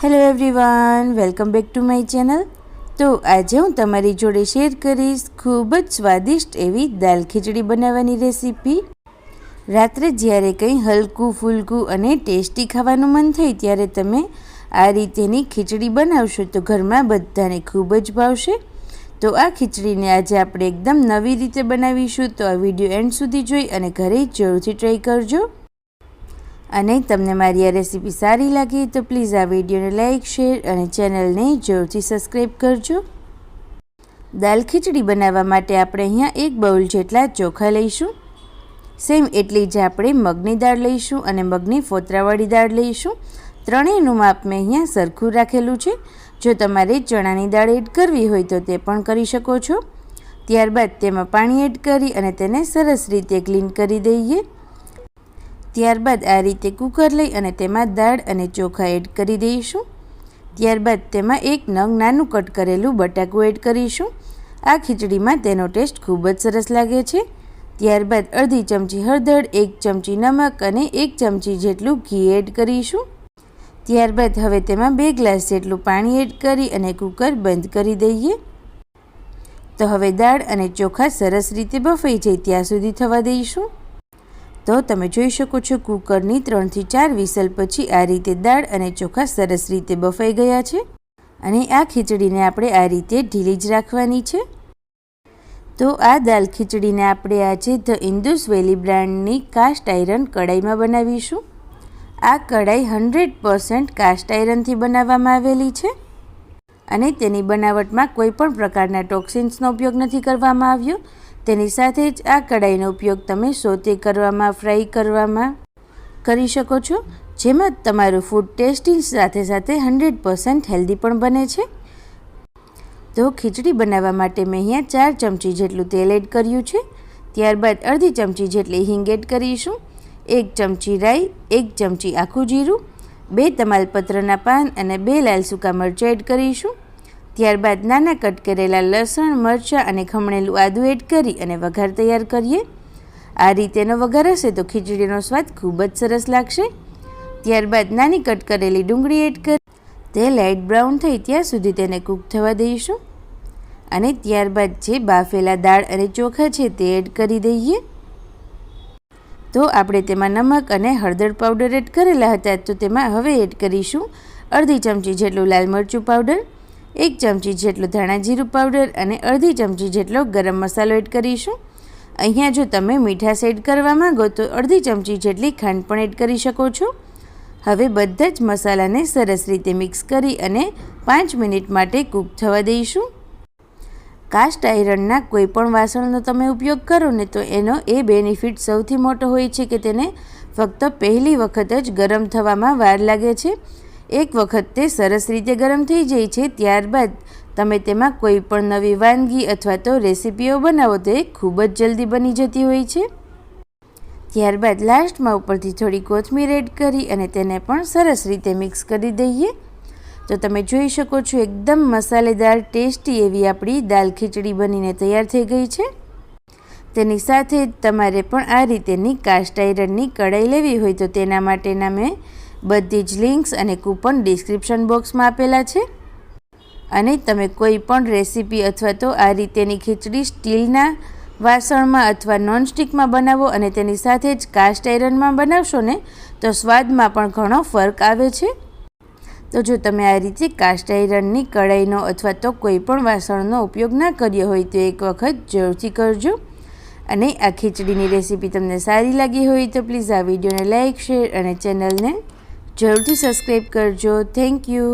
Hello everyone welcome back to my channel તો આજે હું તમારી જોડે શેર કરીશ ખૂબ જ સ્વાદિષ્ટ એવી દાલ ખીચડી બનાવવાની રેસીપી રાત્રે જ્યારે કંઈ હલકું, ફૂલકું અને ટેસ્ટી ખાવાનું મન થાય ત્યારે તમે આ રીતેની ખીચડી બનાવશો તો ઘરમાં બધાને ખૂબ જ ભાવશે. તો આ ખીચડીને આજે આપણે એકદમ નવી રીતે બનાવીશું તો આ વીડિયો એન્ડ સુધી જોઈ અને ઘરે જરૂરથી ટ્રાય કરજો. અને તમને મારી આ રેસીપી સારી લાગી તો પ્લીઝ આ વિડીયોને લાઇક શેર અને ચેનલને જરૂરથી સબસ્ક્રાઈબ કરજો. દાલ ખીચડી બનાવવા માટે આપણે અહીંયા એક બાઉલ જેટલા ચોખા લઈશું. સેમ એટલી જ આપણે મગની દાળ લઈશું અને મગની ફોતરાવાળી દાળ લઈશું. ત્રણેયનું માપ મેં અહીંયા સરખું રાખેલું છે. જો તમારે ચણાની દાળ એડ કરવી હોય તો તે પણ કરી શકો છો. ત્યારબાદ તેમાં પાણી એડ કરી અને તેને સરસ રીતે ક્લીન કરી દઈએ. ત્યારબાદ આ રીતે કુકર લઈ અને તેમાં દાળ અને ચોખા એડ કરી દઈશું. ત્યારબાદ તેમાં એક નંગ નાનું કટ કરેલું બટાકું એડ કરીશું. આ ખીચડીમાં તેનો ટેસ્ટ ખૂબ જ સરસ લાગે છે. ત્યારબાદ અડધી ચમચી હળદર, એક ચમચી નમક અને એક ચમચી જેટલું ઘી એડ કરીશું. ત્યારબાદ હવે તેમાં બે ગ્લાસ જેટલું પાણી એડ કરી અને કુકર બંધ કરી દઈએ. તો હવે દાળ અને ચોખા સરસ રીતે બફાઈ જાય ત્યાં સુધી થવા દઈશું. તો તમે જોઈ શકો છો કુકરની ત્રણથી ચાર વિસલ પછી આ રીતે દાળ અને ચોખા સરસ રીતે બફાઈ ગયા છે અને આ ખીચડીને આપણે આ રીતે ઢીલી જ રાખવાની છે. તો આ દાલ ખીચડીને આપણે આજે ધ ઇન્દુસ વેલી બ્રાન્ડની કાસ્ટ આયરન કડાઈમાં બનાવીશું. આ કડાઈ હન્ડ્રેડ પર્સન્ટ કાસ્ટ આયરનથી બનાવવામાં આવેલી છે અને તેની બનાવટમાં કોઈ પણ પ્રકારના ટોક્સિન્સનો ઉપયોગ નથી કરવામાં આવ્યો. તેની સાથે જ આ કડાઈનો ઉપયોગ તમે સોતે કરવામાં, ફ્રાય કરવામાં કરી શકો છો, જેમાં તમારું ફૂડ ટેસ્ટિંગ સાથે સાથે હન્ડ્રેડ પર્સન્ટ હેલ્ધી પણ બને છે. તો ખીચડી બનાવવા માટે મેં અહીંયા ચાર ચમચી જેટલું તેલ એડ કર્યું છે. ત્યારબાદ અડધી ચમચી જેટલી હિંગ એડ કરીશું, એક ચમચી રાઈ, એક ચમચી આખું જીરું, બે તમાલપત્રના પાન અને બે લાલ સૂકા મરચાં એડ કરીશું. ત્યારબાદ નાના કટ કરેલા લસણ, મરચાં અને ખમણેલું આદું એડ કરી અને વઘાર તૈયાર કરીએ. આ રીતેનો વઘાર હશે તો ખીચડીનો સ્વાદ ખૂબ જ સરસ લાગશે. ત્યારબાદ નાની કટ કરેલી ડુંગળી એડ કરી. તે લાઇટ બ્રાઉન થઈ ત્યાં સુધી તેને કૂક થવા દઈશું. અને ત્યારબાદ જે બાફેલા દાળ અને ચોખા છે તે એડ કરી દઈએ. તો આપણે તેમાં નમક અને હળદર પાવડર એડ કરેલા હતા તો તેમાં હવે એડ કરીશું અડધી ચમચી જેટલું લાલ મરચું પાવડર. એક ચમચી જેટલું ધાણા જીરું પાવડર અને અડધી ચમચી જેટલો ગરમ મસાલો એડ કરીશું. અહીંયા જો તમે મીઠાશ એડ કરવા માંગો તો અડધી ચમચી જેટલી ખાંડ પણ એડ કરી શકો છો. હવે બધા જ મસાલાને સરસ રીતે મિક્સ કરી અને પાંચ મિનિટ માટે કૂક થવા દઈશું. કાસ્ટ આયરનના કોઈ પણ વાસણનો તમે ઉપયોગ કરો ને તો એનો એ બેનિફિટ સૌથી મોટો હોય છે કે તેને ફક્ત પહેલી વખત જ ગરમ થવામાં વાર લાગે છે. એક વખત તે સરસ રીતે ગરમ થઈ જાય છે, ત્યારબાદ તમે તેમાં કોઈ પણ નવી વાનગી અથવા તો રેસીપીઓ બનાવો તો એ ખૂબ જ જલ્દી બની જતી હોય છે. ત્યારબાદ લાસ્ટમાં ઉપરથી થોડી કોથમીર એડ કરી અને તેને પણ સરસ રીતે મિક્સ કરી દઈએ. તો તમે જોઈ શકો છો એકદમ મસાલેદાર, ટેસ્ટી એવી આપણી દાલ ખીચડી બનીને તૈયાર થઈ ગઈ છે. તેની સાથે તમારે પણ આ રીતેની કાસ્ટ આયરનની કઢાઈ લેવી હોય તો તેના માટેના મેં બધી જ લિંક્સ અને કૂપન ડિસ્ક્રિપ્શન બોક્સમાં આપેલા છે. અને તમે કોઈ પણ રેસીપી અથવા તો આ રીતેની ખીચડી સ્ટીલના વાસણમાં અથવા નોનસ્ટિકમાં બનાવો અને તેની સાથે જ કાસ્ટ આયરનમાં બનાવશો ને, તો સ્વાદમાં પણ ઘણો ફરક આવે છે. તો જો તમે આ રીતે કાસ્ટ આયરનની કડાઈનો અથવા તો કોઈ પણ વાસણનો ઉપયોગ ના કર્યો હોય, તો એક વખત જરૂરથી કરજો. અને આ ખીચડીની રેસીપી તમને સારી લાગી હોય, તો પ્લીઝ આ વિડીયોને લાઇક શેર અને ચેનલને જરૂરથી સબસ્ક્રાઈબ કરજો. Thank you